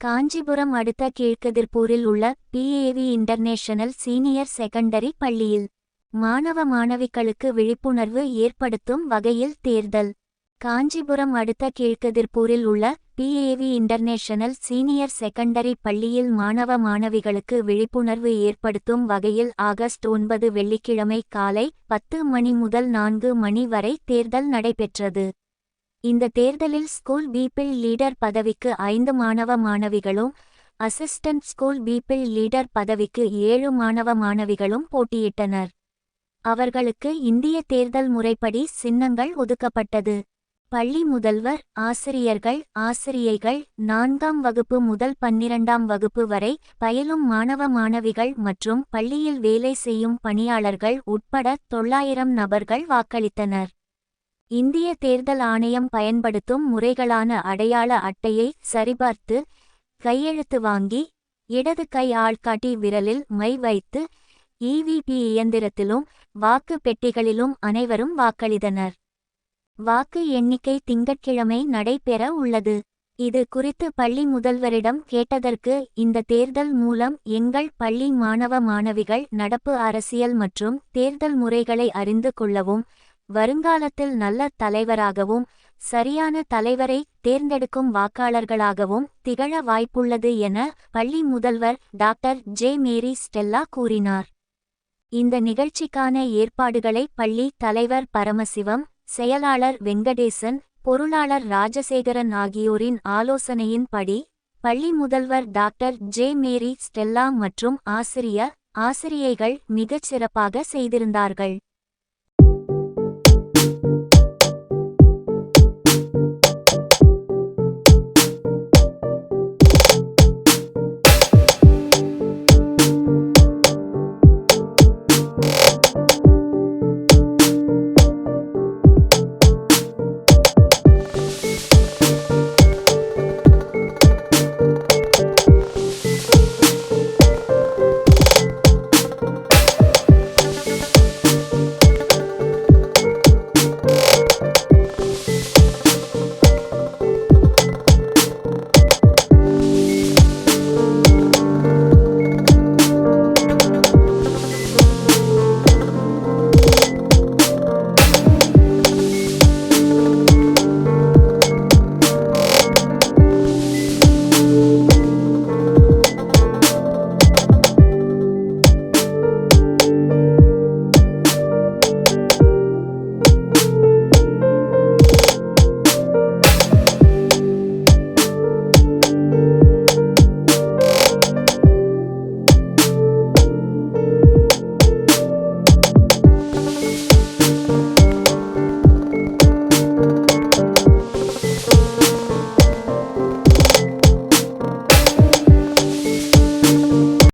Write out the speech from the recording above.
காஞ்சிபுரம் அடுத்த கீழ்க்கதிர்பூரில் உள்ள PAV international senior secondary பள்ளியில் மாணவ மாணவிகளுக்கு விழிப்புணர்வு ஏற்படுத்தும் வகையில் தேர்தல். காஞ்சிபுரம் அடுத்த கீழ்க்கதிர்பூரில் உள்ள பிஏவி இன்டர்நேஷனல் சீனியர் செகண்டரி பள்ளியில் மாணவ மாணவிகளுக்கு விழிப்புணர்வு ஏற்படுத்தும் வகையில் ஆகஸ்ட் ஒன்பது வெள்ளிக்கிழமை காலை பத்து மணி முதல் நான்கு மணி வரை தேர்தல் நடைபெற்றது. இந்த தேர்தலில் ஸ்கூல் பீப்பிள் லீடர் பதவிக்கு ஐந்து மாணவ மாணவிகளும் அசிஸ்டன்ட் ஸ்கூல் பீப்பிள் லீடர் பதவிக்கு ஏழு மாணவ மாணவிகளும் போட்டியிட்டனர். அவர்களுக்கு இந்திய தேர்தல் முறைப்படி சின்னங்கள் ஒதுக்கப்பட்டது. பள்ளி முதல்வர் ஆசிரியர்கள் ஆசிரியைகள் நான்காம் வகுப்பு முதல் பன்னிரண்டாம் வகுப்பு வரை பயிலும் மாணவ மாணவிகள் மற்றும் பள்ளியில் வேலை செய்யும் பணியாளர்கள் உட்பட தொள்ளாயிரம் நபர்கள் வாக்களித்தனர். இந்திய தேர்தல் ஆணையம் பயன்படுத்தும் முறைகளான அடையாள அட்டையை சரிபார்த்து கையெழுத்து வாங்கி இடது கை ஆள்காட்டி விரலில் மை வைத்து இவிபி இயந்திரத்திலும் வாக்கு பெட்டிகளிலும் அனைவரும் வாக்களித்தனர். வாக்கு எண்ணிக்கை திங்கட்கிழமை நடைபெற உள்ளது. இது குறித்து பள்ளி முதல்வரிடம் கேட்டதற்கு இந்த தேர்தல் மூலம் எங்கள் பள்ளி மாணவ மாணவிகள் நடப்பு அரசியல் மற்றும் தேர்தல் முறைகளை அறிந்து கொள்ளவும் வருங்காலத்தில் நல்ல தலைவராகவும் சரியான தலைவரை தேர்ந்தெடுக்கும் வாக்காளர்களாகவும் திகழ வாய்ப்புள்ளது என பள்ளி முதல்வர் டாக்டர் ஜே மேரி ஸ்டெல்லா கூறினார். இந்த நிகழ்ச்சிக்கான ஏற்பாடுகளை பள்ளி தலைவர் பரமசிவம் செயலாளர் வெங்கடேசன் பொருளாளர் ராஜசேகரன் ஆகியோரின் ஆலோசனையின்படி பள்ளி முதல்வர் டாக்டர் ஜே மேரி ஸ்டெல்லா மற்றும் ஆசிரிய ஆசிரியைகள் மிகச் சிறப்பாக செய்திருந்தார்கள்.